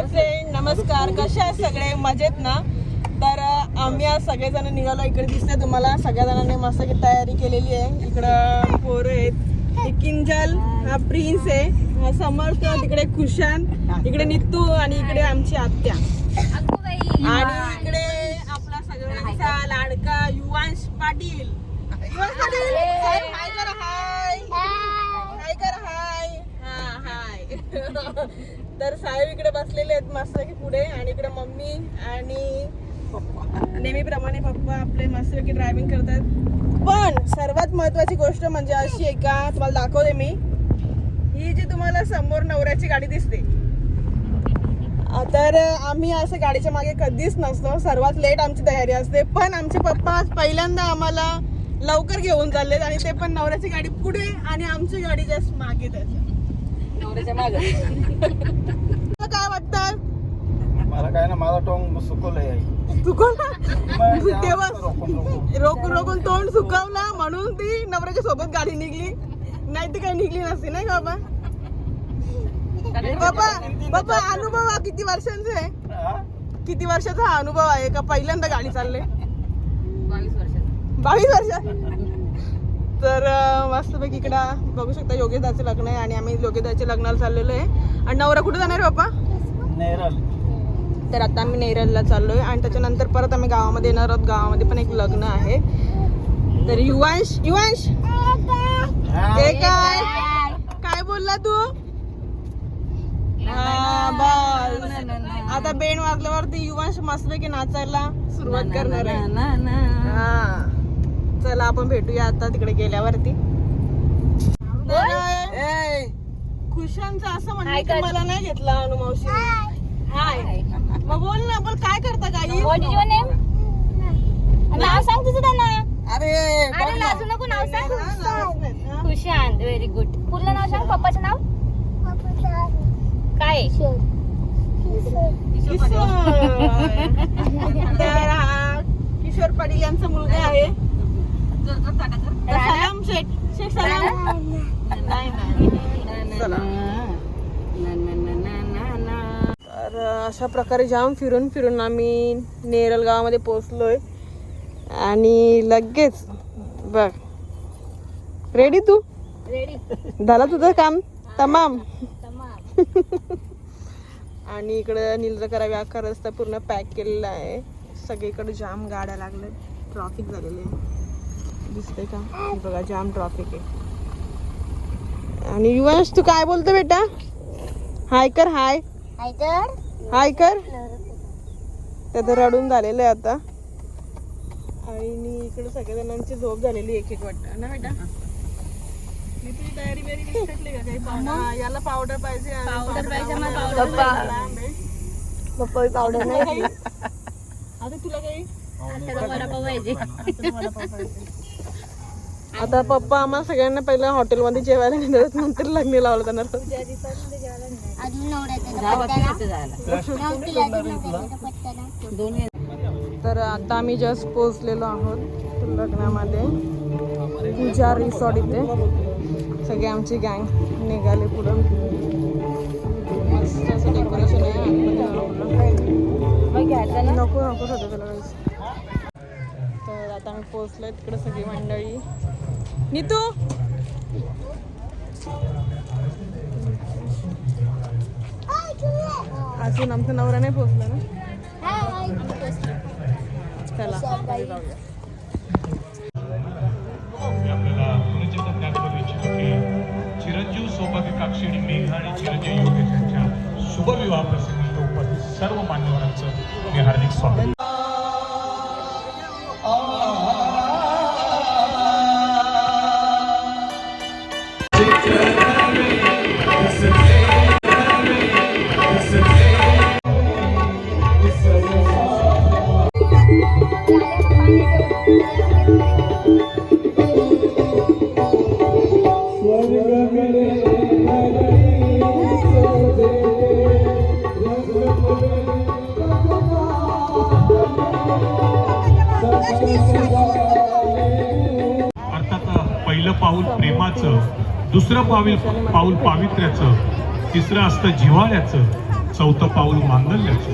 Hi friend नमस्कार. कसे आहेत सगळे? मजेत ना? तर आम्ही आज सगळेजण निघालो. इकडे दिसतंय तुम्हाला. सगळ्या जणांनी मस्त की तयारी केलेली आहे. इकडं पोर आहेत. किंजल हा प्रिन्स आहे. समर्थ तिकडे खुशान इकडे नितू आणि इकडे आमची आत्या. आणि इकडे आपला सगळ्यांचा लाडका युवांश पाटील. युवांश पाटील हाय हाय करा हाय हाय कर हाय हा हाय तर साहेब इकडे बसलेले आहेत मस्तपैकी पुढे आणि इकडे मम्मी आणि नेहमीप्रमाणे पप्पा आपले मस्तपैकी ड्रायव्हिंग करतात. पण सर्वात महत्वाची गोष्ट म्हणजे अशी आहे का तुम्हाला दाखवते मी. ही जी तुम्हाला समोर नवऱ्याची गाडी दिसते. तर आम्ही असं गाडीच्या मागे कधीच नसतो. सर्वात लेट आमची तयारी असते. पण आमचे पप्पा आज पहिल्यांदा आम्हाला लवकर घेऊन चाललेत आणि ते पण नवऱ्याची गाडी पुढे आणि आमची गाडी जस्ट मागे त्याच्या. तुला काय वाटतं? मला काय ना माझा टोंग सुकवलंय तेव्हा रोखून रोखून. रोखून रोखून तोंड सुकवला म्हणून ती नवऱ्याच्या सोबत गाडी निघली. नाही ती काही निघली नसती नाही का बाबा? बाबा बाबा अनुभव हा किती वर्षांचा आहे? किती वर्षाचा हा अनुभव आहे का? पहिल्यांदा गाडी चालले. बावीस वर्षात बावीस वर्ष? तर मस्तपैकी इकडं बघू शकता योगेशदाचं लग्न आहे आणि आम्ही योगेशदाच्या लग्नाला चाललेलो आहे. आणि नवरा कुठे जाणार आहे बाप्पा? तर आता आम्ही नेरळला चाललोय आणि त्याच्यानंतर परत आम्ही गावामध्ये येणार आहोत. गावामध्ये पण एक लग्न आहे. तर युवांश युवांश हे काय? काय बोलला तू? बस. आता बेण वाजल्यावरती युवांश मस्तपैकी नाचायला सुरुवात करणार आहे. हा. चला आपण भेटूया आता तिकडे गेल्यावरती. खुशांचं असं म्हणणं की मला नाही घेतला अनुमावशी हाय. मग बोल ना पण काय करता name? नाव सांग तुझं त्यांना. अरे अरे लाजू नको नाव सांग? खुशांत. व्हेरी गुड पूर्ण नाव सांग पप्पाचं नाव? काय? किशोर. तर हा किशोर पाटील यांचा मुलगा आहे. सलाम शेख. शेख सलाम. नाही नाही. चला तर अशा प्रकारे जाम फिरून फिरून आम्ही नेरल गावामध्ये पोहोचलोय. आणि लगेच बघ. रेडी तू? रेडी झालं तुझं काम? तमाम. आणि इकडं नीलकरा व्याखा रस्ता पूर्ण पॅक केलेला आहे. सगळीकडे जाम गाड्या लागल्या ट्रॉफिक झालेली आहे. दिसतंय का? बघा जाम ट्रॉफिक आहे. आणि युवांश तू काय बोलतो बेटा? हाय कर हाय हाय कर. त्याचं रडून झालेलं आहे आता. आणि इकडे सगळ्या जणांची झोप झालेली एक एक वाटतं. ना बेटा? मी तुझी तयारी का? काही पावडर याला पावडर पाहिजे पावडर पाहिजे, पावडर. पप्पा? आता तुला काही? पाहिजे. आता पप्पा आम्हाला सगळ्यांना पहिलं हॉटेलमध्ये जेवायला नंतर लग्न लावलं जाणार तर आता आम्ही जस्ट पोहोचलेलो आहोत लग्नामध्ये. पूजा रिसॉर्ट इथे. सगळे आमची गँग निघाले पुढं. मस्त असं डेकोरेशन आहे. नको नको सध्या त्याला. तर आता आम्ही पोहोचलोय तिकडे सगळी मंडळी. नीतू? अजून आमचा नवरा नाही पोचला ना? चला. चिरंजीव सौभाग्य काक्षी मेघ आणि चिरंजीव योगेश यांच्या शुभविवाह प्रसंगी उपस्थित सर्व मान्यवरांचं मी हार्दिक स्वागत अर्थात पहिलं पाऊल प्रेमाचं दुसरं पावी पाऊल पावित्र्याचं तिसरं असतं जिव्हाळ्याचं चौथं पाऊल मांगल्याचं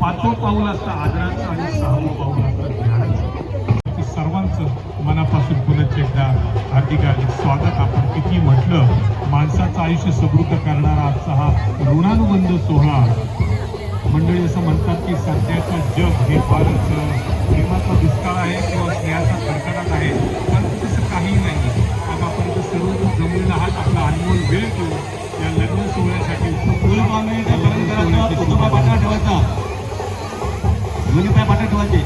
पाचवं पाऊल असतं आदराचं आणि सहावं पाऊल असतं ज्ञानाचं. सर्वांचं मनापासून पुनच एकदा हार्दिक हार्दिक स्वागत. आपण किती म्हटलं माणसाचं आयुष्य समृद्ध करणारा आजचा हा ऋणानुबंध सोहळा. मंडळी असं म्हणतात की सध्याचं जग हे फारच प्रेमाचा दुष्काळ आहे किंवा स्नेहाचा कडकडाट आहे. पण तसं काही नाही. मग आपण इथं सर्वजण जमलेला आहात आपला अनमोल वेळ घेऊन या लग्न सोहळ्यासाठी ठेवायचा? दोन्ही पाय पाठा ठेवायचे?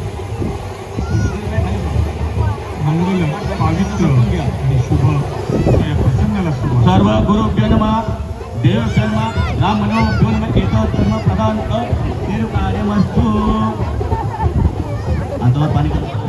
मंगल पावित्र आणि शुभ. या प्रसंगाला सर्व गुरुभ्यो नमः. देव शर्मा राम मनोभ्यो नमः. एतो धर्म प्रदान कार्यमस्तु अंतवर पाणी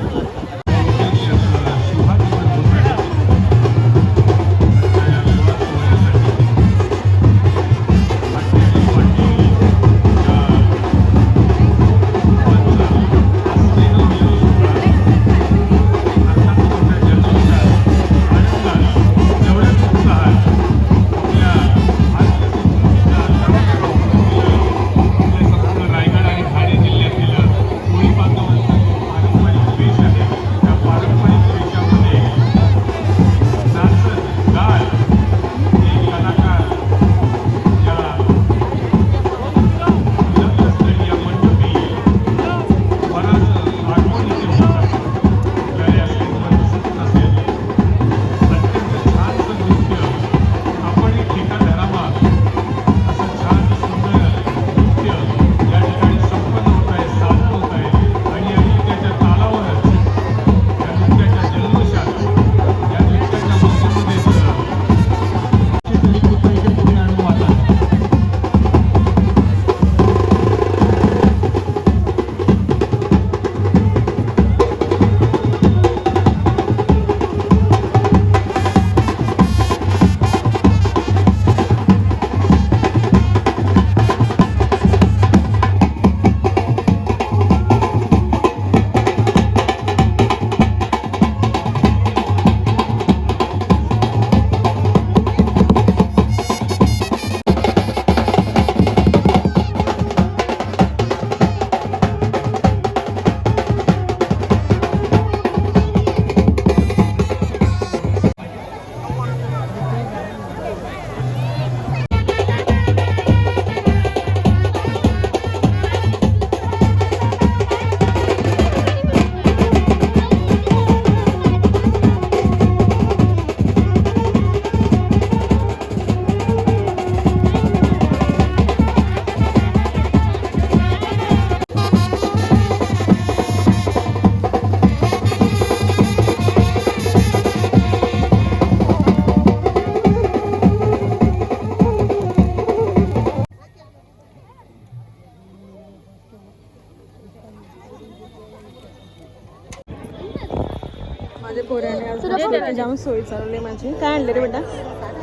पोराने जाऊन सोयी चालवली माझी. काय आणले रे बेटा?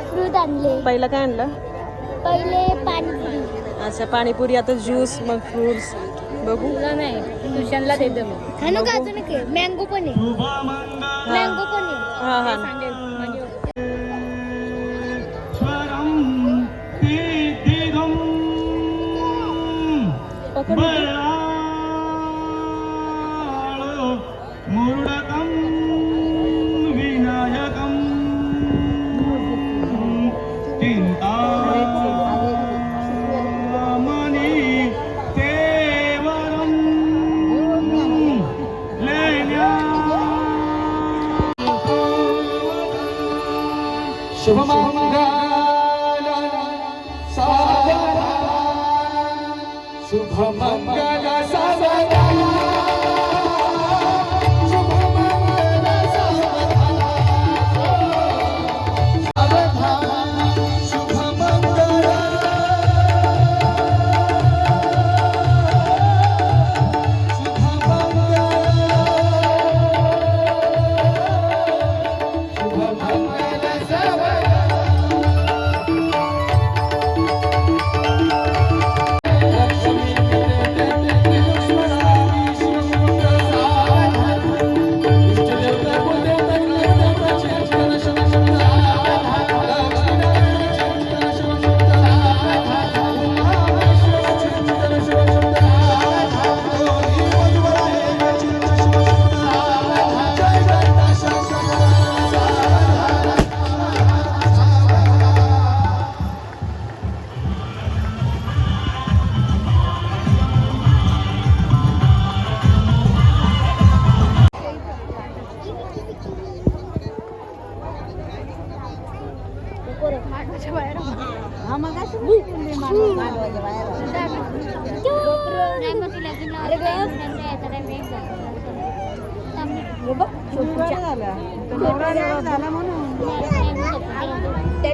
फ्रूट आणले. पहिला काय आणलं? पहिले पाणीपुरी. अच्छा पाणीपुरी आता ज्यूस मग फ्रुट्स. बघू. नाही ट्युशनला देतो मँगो. पण आहे. मँगो पण आहे. हा हा. Oh,